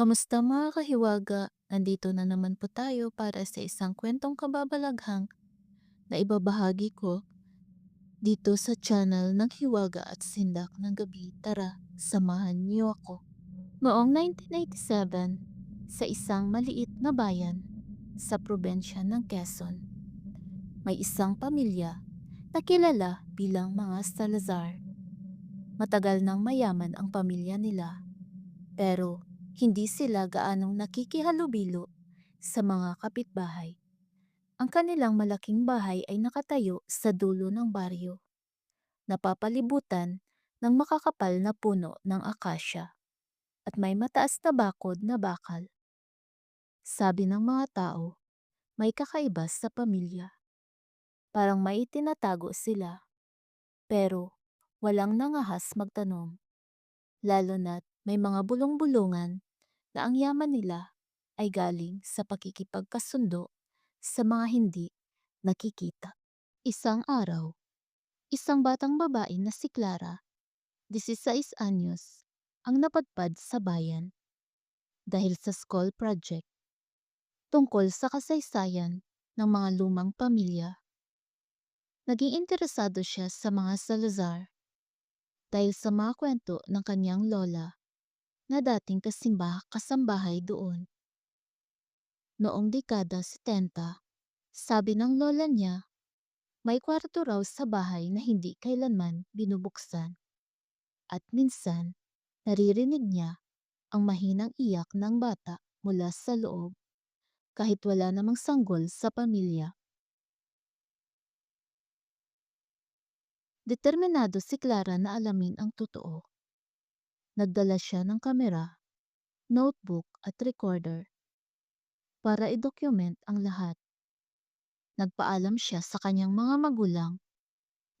Kamusta mga kahiwaga? Nandito na naman po tayo para sa isang kwentong kababalaghang na ibabahagi ko dito sa channel ng Hiwaga at Sindak ng Gabi. Tara, samahan niyo ako. Noong 1987, sa isang maliit na bayan sa probensya ng Quezon, may isang pamilya na kilala bilang mga Salazar. Matagal nang mayaman ang pamilya nila, pero hindi sila gaanong nakikihalubilo sa mga kapitbahay. Ang kanilang malaking bahay ay nakatayo sa dulo ng baryo, napapalibutan ng makakapal na puno ng akasya at may mataas na bakod na bakal. Sabi ng mga tao, may kakaiba sa pamilya. Parang may itinatago sila, pero walang nangahas magtanong. Lalo na't may mga bulong-bulungan na ang yaman nila ay galing sa pakikipagkasundo sa mga hindi nakikita. Isang araw, isang batang babae na si Clara, 16 anyos, ang napadpad sa bayan dahil sa school project tungkol sa kasaysayan ng mga lumang pamilya. Naging interesado siya sa mga Salazar dahil sa mga kwento ng kanyang lola na dating kasimba kasambahay doon. Noong dekada 70, sabi ng lola niya, may kwarto raw sa bahay na hindi kailanman binubuksan. At minsan, naririnig niya ang mahinang iyak ng bata mula sa loob kahit wala namang sanggol sa pamilya. Determinado si Clara na alamin ang totoo. Nagdala siya ng kamera, notebook at recorder para i-document ang lahat. Nagpaalam siya sa kanyang mga magulang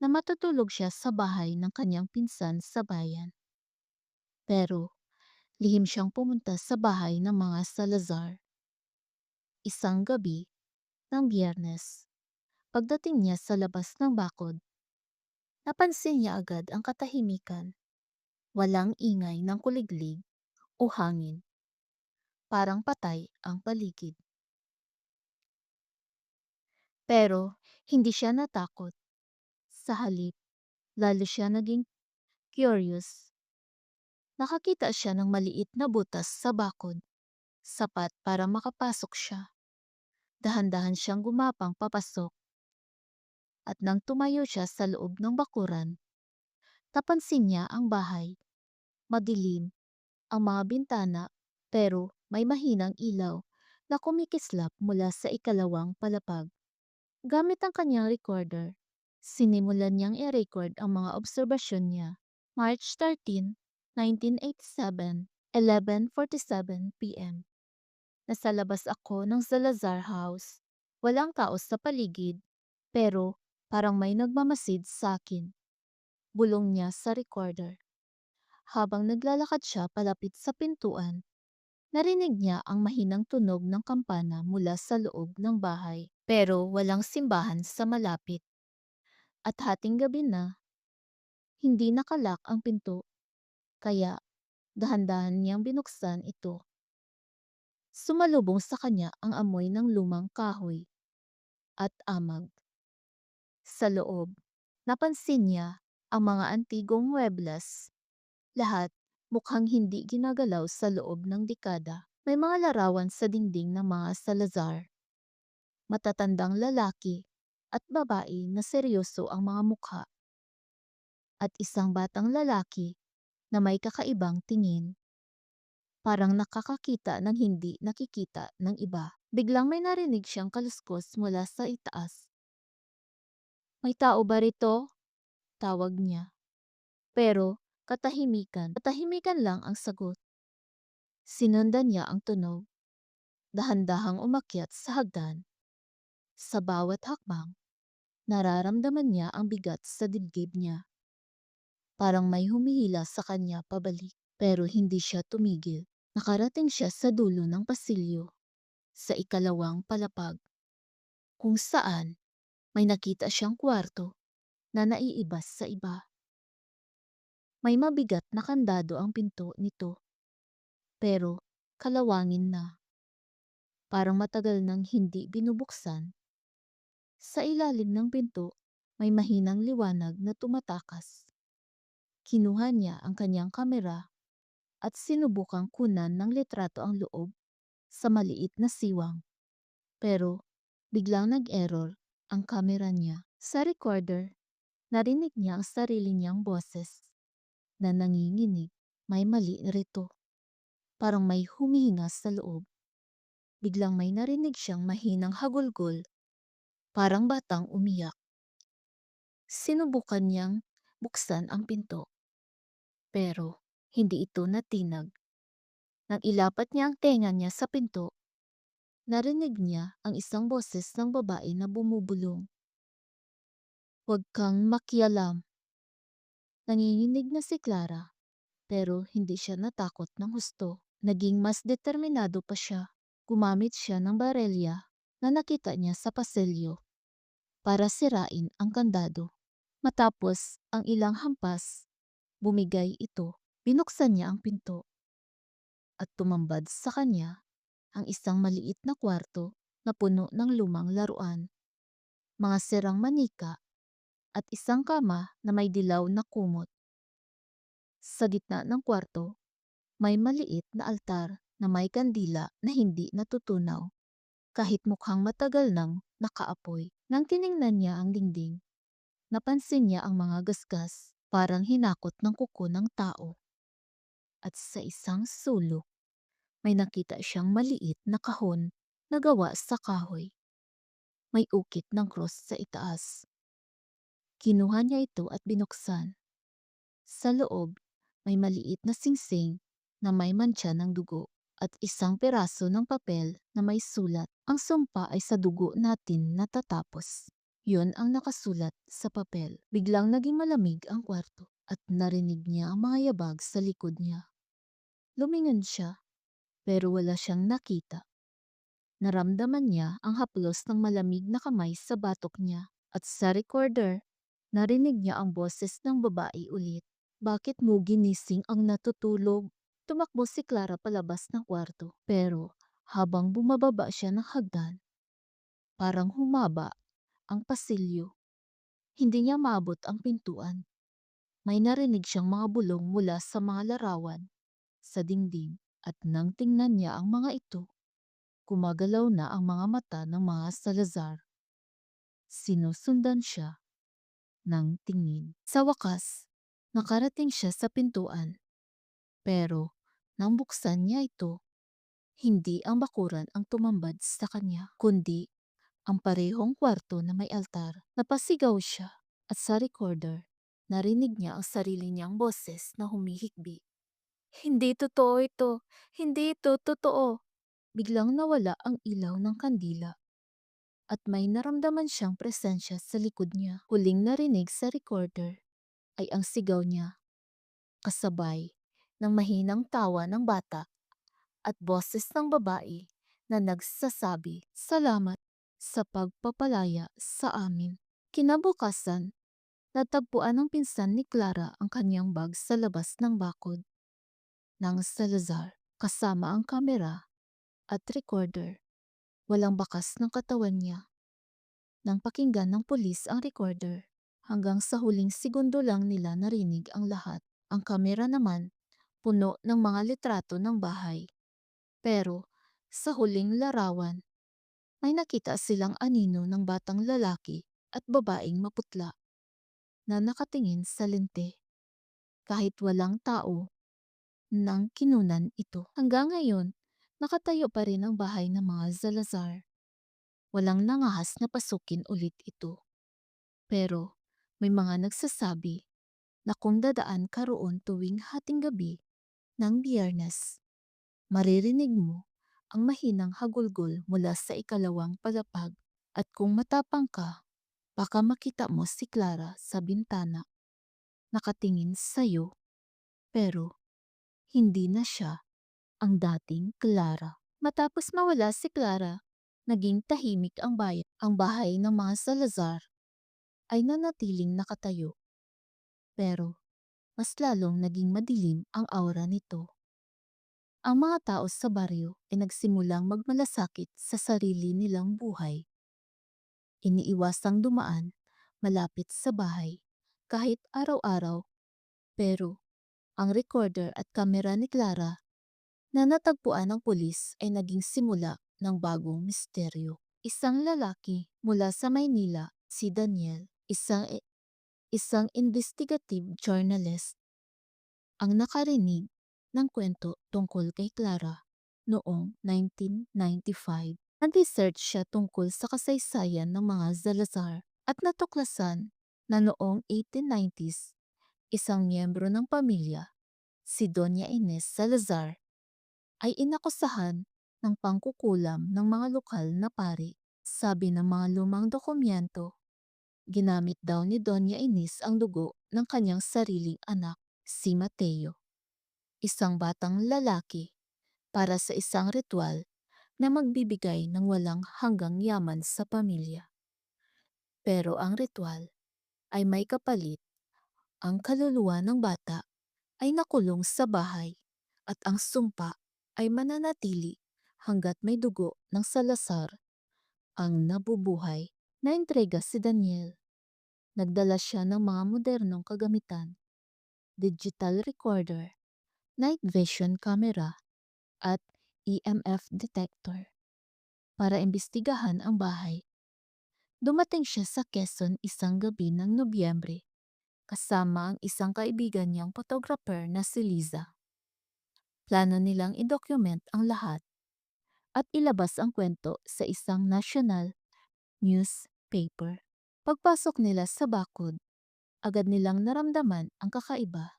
na matutulog siya sa bahay ng kanyang pinsan sa bayan. Pero lihim siyang pumunta sa bahay ng mga Salazar. Isang gabi ng biyernes, pagdating niya sa labas ng bakod, napansin niya agad ang katahimikan. Walang ingay ng kuliglig o hangin. Parang patay ang paligid. Pero hindi siya natakot. Sa halip, lalo siya naging curious. Nakakita siya ng maliit na butas sa bakod, sapat para makapasok siya. Dahan-dahan siyang gumapang papasok. At nang tumayo siya sa loob ng bakuran, tapansin niya ang bahay. Madilim ang mga bintana pero may mahinang ilaw na kumikislap mula sa ikalawang palapag. Gamit ang kanyang recorder, sinimulan niyang i-record ang mga obserbasyon niya. March 13, 1987, 11.47 p.m. Nasa labas ako ng Salazar House. Walang tao sa paligid, pero parang may nagmamasid sa akin. Bulong niya sa recorder. Habang naglalakad siya palapit sa pintuan, narinig niya ang mahinang tunog ng kampana mula sa loob ng bahay. Pero walang simbahan sa malapit. At hating gabi na, hindi nakalak ang pinto. Kaya dahan-dahan niyang binuksan ito. Sumalubong sa kanya ang amoy ng lumang kahoy at amag. Sa loob, napansin niya ang mga antigong muebles. Lahat mukhang hindi ginagalaw sa loob ng dekada. May mga larawan sa dingding ng mga Salazar. Matatandang lalaki at babae na seryoso ang mga mukha. At isang batang lalaki na may kakaibang tingin. Parang nakakakita ng hindi nakikita ng iba. Biglang may narinig siyang kaluskos mula sa itaas. May tao ba rito? Tawag niya. Pero katahimikan, katahimikan lang ang sagot. Sinundan niya ang tunog. Dahan-dahang umakyat sa hagdan. Sa bawat hakbang, nararamdaman niya ang bigat sa dibdib niya. Parang may humihila sa kanya pabalik, pero hindi siya tumigil. Nakarating siya sa dulo ng pasilyo, sa ikalawang palapag, kung saan may nakita siyang kwarto na naiibas sa iba. May mabigat na kandado ang pinto nito, pero kalawangin na. Parang matagal nang hindi binubuksan. Sa ilalim ng pinto, may mahinang liwanag na tumatakas. Kinuha niya ang kanyang kamera at sinubukang kunan ng litrato ang loob sa maliit na siwang. Pero biglang nag-error ang kamera niya. Sa recorder, narinig niya ang sarili niyang boses na nanginginig. May mali rito. Parang may humihinga sa loob. Biglang may narinig siyang mahinang hagulgol. Parang batang umiyak. Sinubukan niyang buksan ang pinto. Pero hindi ito natinag. Nang ilapat niya ang tenga niya sa pinto, narinig niya ang isang boses ng babae na bumubulong. Huwag kang makialam. Nanginginig na si Clara, pero hindi siya natakot ng husto. Naging mas determinado pa siya. Gumamit siya ng barelya na nakita niya sa pasilyo para sirain ang kandado. Matapos ang ilang hampas, bumigay ito. Binuksan niya ang pinto at tumambad sa kanya ang isang maliit na kwarto na puno ng lumang laruan, mga sirang manika at isang kama na may dilaw na kumot. Sa gitna ng kwarto, may maliit na altar na may kandila na hindi natutunaw kahit mukhang matagal nang nakaapoy. Nang tiningnan niya ang dingding, napansin niya ang mga gasgas parang hinakot ng kuko ng tao. At sa isang sulok, may nakita siyang maliit na kahon na gawa sa kahoy. May ukit ng cross sa itaas. Kinuha niya ito at binuksan. Sa loob, may maliit na singsing na may mantsa ng dugo at isang peraso ng papel na may sulat. Ang sumpa ay sa dugo natin natatapos. Yun ang nakasulat sa papel. Biglang naging malamig ang kwarto at narinig niya ang mga yabag sa likod niya. Lumingon siya, pero wala siyang nakita. Naramdaman niya ang haplos ng malamig na kamay sa batok niya at sa recorder, narinig niya ang boses ng babae ulit. Bakit mo ginising ang natutulog? Tumakbo si Clara palabas ng kwarto, pero habang bumababa siya ng hagdan, parang humaba ang pasilyo. Hindi niya maabot ang pintuan. May narinig siyang mga bulong mula sa mga larawan sa dingding at nang tingnan niya ang mga ito, gumagalaw na ang mga mata ng mga Salazar. Sinusundan siya ng tingin. Sa wakas, nakarating siya sa pintuan. Pero nang buksan niya ito, hindi ang bakuran ang tumambad sa kanya, kundi ang parehong kwarto na may altar. Napasigaw siya at sa recorder, narinig niya ang sarili niyang boses na humihikbi. Hindi totoo ito. Hindi ito totoo. Biglang nawala ang ilaw ng kandila. At may naramdaman siyang presensya sa likod niya. Huling narinig sa recorder ay ang sigaw niya. Kasabay ng mahinang tawa ng bata at boses ng babae na nagsasabi, Salamat sa pagpapalaya sa amin. Kinabukasan, natagpuan ng pinsan ni Clara ang kanyang bag sa labas ng bakod ng Salazar kasama ang kamera at recorder. Walang bakas ng katawan niya. Nang pakinggan ng pulis ang recorder, hanggang sa huling segundo lang nila narinig ang lahat. Ang kamera naman, puno ng mga litrato ng bahay. Pero sa huling larawan, may nakita silang anino ng batang lalaki at babaeng maputla na nakatingin sa lente. Kahit walang tao, nang kinunan ito. Hanggang ngayon, nakatayo pa rin ang bahay ng mga Salazar. Walang nangahas na pasukin ulit ito. Pero may mga nagsasabi na kung dadaan ka roon tuwing hating gabi ng biyernes, maririnig mo ang mahinang hagulgol mula sa ikalawang palapag at kung matapang ka, baka makita mo si Clara sa bintana. Nakatingin sa'yo, pero hindi na siya ang dating Clara. Matapos mawala si Clara, naging tahimik ang bayan. Ang bahay ng mga Salazar ay nanatiling nakatayo. Pero mas lalong naging madilim ang aura nito. Ang mga tao sa baryo ay nagsimulang magmalasakit sa sarili nilang buhay. Iniiwasang dumaan malapit sa bahay kahit araw-araw pero ang recorder at kamera ni Clara na natagpuan ng pulis ay naging simula ng bagong misteryo. Isang lalaki mula sa Maynila, si Daniel, isang isang investigative journalist, ang nakarinig ng kwento tungkol kay Clara noong 1995. Nag-research siya tungkol sa kasaysayan ng mga Salazar at natuklasan na noong 1890s, isang miyembro ng pamilya, si Doña Ines Salazar, ay inakusahan ng pangkukulam ng mga lokal na pari. Sabi ng mga lumang dokumento, ginamit daw ni Doña Ines ang dugo ng kanyang sariling anak, si Mateo, isang batang lalaki, para sa isang ritual na magbibigay ng walang hanggang yaman sa pamilya. Pero ang ritual ay may kapalit. Ang kaluluwa ng bata ay nakulong sa bahay at ang sumpa ay mananatili hanggat may dugo ng Salazar ang nabubuhay na entrega si Daniel. Nagdala siya ng mga modernong kagamitan, digital recorder, night vision camera, at EMF detector para imbestigahan ang bahay. Dumating siya sa Quezon isang gabi ng Nobyembre kasama ang isang kaibigan niyang photographer na si Liza. Plano nilang i-document ang lahat at ilabas ang kwento sa isang national newspaper. Pagpasok nila sa bakod, agad nilang naramdaman ang kakaiba.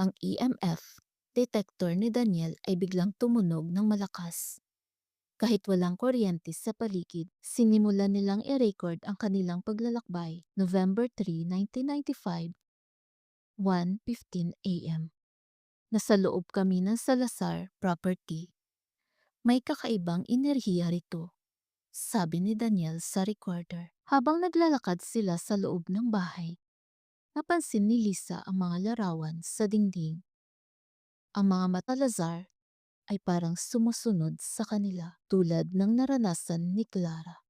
Ang EMF detector ni Daniel ay biglang tumunog ng malakas. Kahit walang kuryente sa paligid, sinimulan nilang i-record ang kanilang paglalakbay. November 3, 1995, 1.15 a.m. Nasa loob kami ng Salazar property. May kakaibang enerhiya rito, sabi ni Daniel sa recorder. Habang naglalakad sila sa loob ng bahay, napansin ni Lisa ang mga larawan sa dingding. Ang mga mata Lazar ay parang sumusunod sa kanila tulad ng naranasan ni Clara.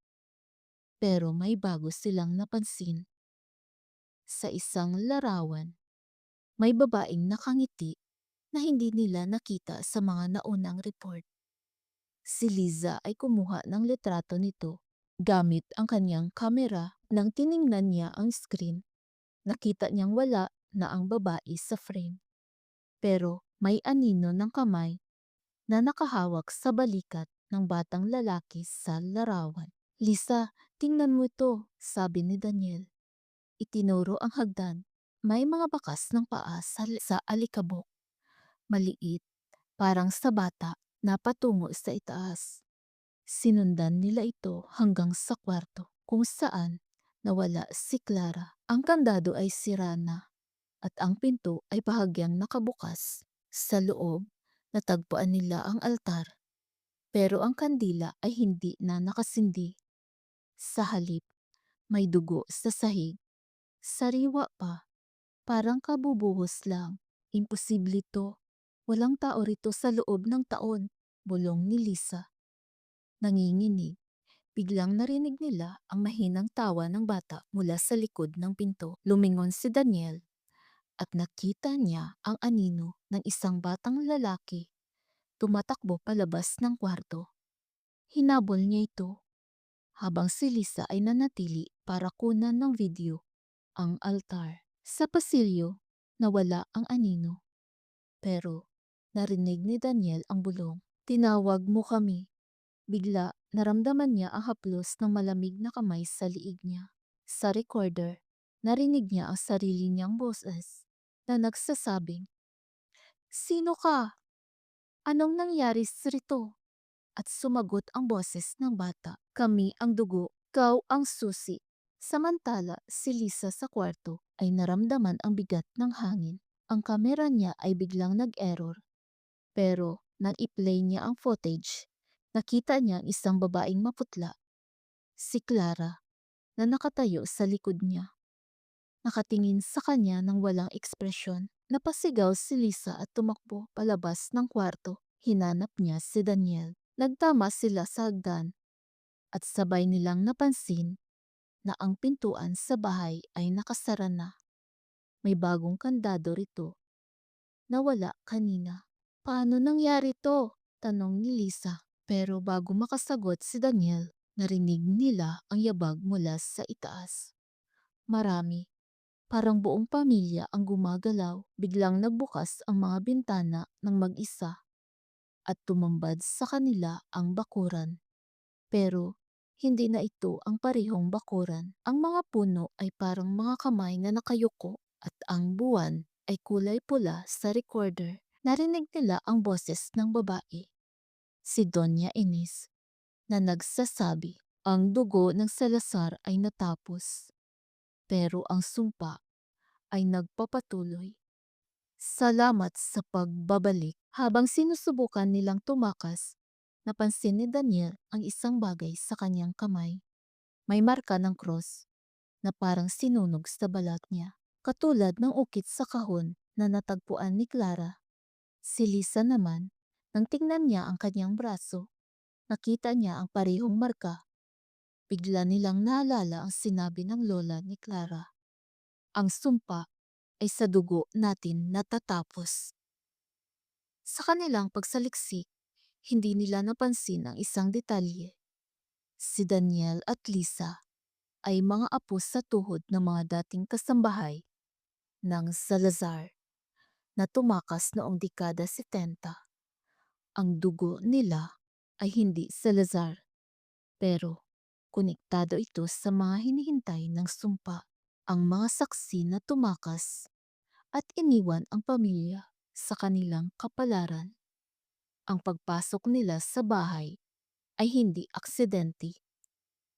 Pero may bago silang napansin. Sa isang larawan, may babaeng nakangiti na hindi nila nakita sa mga naunang report. Si Liza ay kumuha ng litrato nito gamit ang kanyang kamera nang tiningnan niya ang screen. Nakita niyang wala na ang babae sa frame. Pero may anino ng kamay na nakahawak sa balikat ng batang lalaki sa larawan. Lisa, tingnan mo ito, sabi ni Daniel. Itinuro ang hagdan. May mga bakas ng paa sa, sa alikabok. Maliit, parang sa bata na patungo sa itaas. Sinundan nila ito hanggang sa kwarto kung saan nawala si Clara. Ang kandado ay sira na at ang pinto ay bahagyang nakabukas. Sa loob, natagpuan nila ang altar. Pero ang kandila ay hindi na nakasindi. Sa halip, may dugo sa sahig. Sariwa pa, parang kabubuhos lang. Imposible to. Walang tao rito sa loob ng taon, bulong ni Lisa. Nanginginig. Biglang narinig nila ang mahinang tawa ng bata mula sa likod ng pinto. Lumingon si Daniel at nakita niya ang anino ng isang batang lalaki tumatakbo palabas ng kwarto. Hinabol niya ito habang si Lisa ay nanatili para kunan ng video ang altar. Sa pasilyo, nawala ang anino. Pero narinig ni Daniel ang bulong. Tinawag mo kami. Bigla, naramdaman niya ang haplos ng malamig na kamay sa liig niya. Sa recorder, narinig niya ang sarili niyang boses na nagsasabing, Sino ka? Anong nangyari rito? At sumagot ang boses ng bata, Kami ang dugo, kau ang susi. Samantala, si Lisa sa kwarto ay naramdaman ang bigat ng hangin. Ang kamera niya ay biglang nag-error. Pero nang i-play niya ang footage, nakita niya ang isang babaeng maputla, si Clara, na nakatayo sa likod niya. Nakatingin sa kanya ng walang ekspresyon. Napasigaw si Lisa at tumakbo palabas ng kwarto. Hinanap niya si Daniel. Nagtama sila sa hagdan at sabay nilang napansin na ang pintuan sa bahay ay nakasara na. May bagong kandado rito na wala kanina. Paano nangyari to? Tanong ni Lisa. Pero bago makasagot si Daniel, narinig nila ang yabag mula sa itaas. Marami. Parang buong pamilya ang gumagalaw. Biglang nagbukas ang mga bintana ng mag-isa at tumambad sa kanila ang bakuran. Pero hindi na ito ang parehong bakuran. Ang mga puno ay parang mga kamay na nakayuko at ang buwan ay kulay pula sa recorder. Narinig nila ang boses ng babae, si Doña Ines, na nagsasabi, ang dugo ng Salazar ay natapos. Pero ang sumpa ay nagpapatuloy. Salamat sa pagbabalik. Habang sinusubukan nilang tumakas, napansin ni Daniel ang isang bagay sa kanyang kamay. May marka ng cross na parang sinunog sa balat niya. Katulad ng ukit sa kahon na natagpuan ni Clara. Si Lisa naman, nang tingnan niya ang kanyang braso, nakita niya ang parehong marka. Bigla nilang naalala ang sinabi ng lola ni Clara. Ang sumpa ay sa dugo natin natatapos. Sa kanilang pagsaliksik, hindi nila napansin ang isang detalye. Si Daniel at Lisa ay mga apo sa tuhod ng mga dating kasambahay ng Salazar na tumakas noong dekada 70. Ang dugo nila ay hindi Salazar, pero konektado ito sa mga hinihintay ng sumpa. Ang mga saksi na tumakas at iniwan ang pamilya sa kanilang kapalaran. Ang pagpasok nila sa bahay ay hindi aksidente.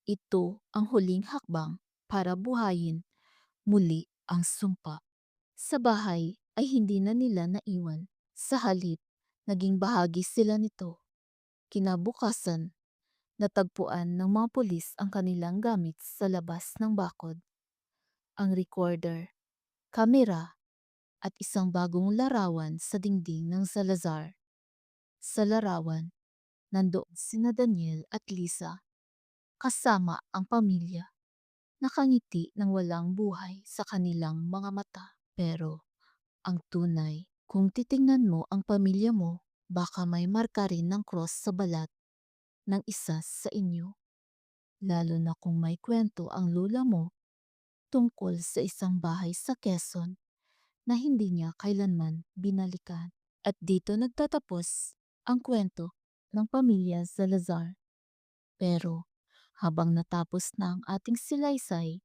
Ito ang huling hakbang para buhayin muli ang sumpa. Sa bahay ay hindi na nila naiwan. Sa halip, naging bahagi sila nito. Kinabukasan, natagpuan ng mga pulis ang kanilang gamit sa labas ng bakod. Ang recorder, kamera, at isang bagong larawan sa dingding ng Salazar. Sa larawan, nandoon sina Daniel at Lisa, kasama ang pamilya. Nakangiti ng walang buhay sa kanilang mga mata. Pero, ang tunay, kung titingnan mo ang pamilya mo, baka may marka rin ng cross sa balat ng isa sa inyo. Lalo na kung may kwento ang lula mo tungkol sa isang bahay sa Quezon na hindi niya kailanman binalikan. At dito nagtatapos ang kwento ng pamilya Salazar. Pero habang natapos na ang ating silaysay,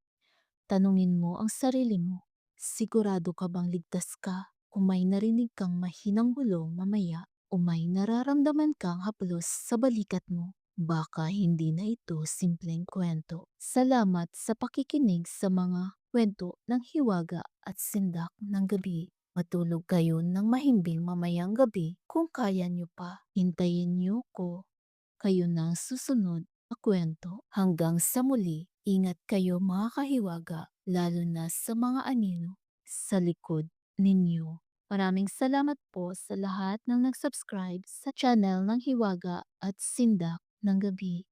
tanungin mo ang sarili mo, sigurado ka bang ligtas ka kung may narinig kang mahinang bulong mamaya o may nararamdaman kang haplos sa balikat mo? Baka hindi na ito simpleng kwento. Salamat sa pakikinig sa mga kwento ng hiwaga at sindak ng gabi. Matulog kayo ng mahimbing mamayang gabi kung kaya nyo pa. Hintayin nyo ko. Kayo ang susunod na kwento. Hanggang sa muli, ingat kayo mga kahiwaga, lalo na sa mga anino sa likod ninyo. Maraming salamat po sa lahat ng nag-subscribe sa channel ng Hiwaga at Sindak ng Gabi.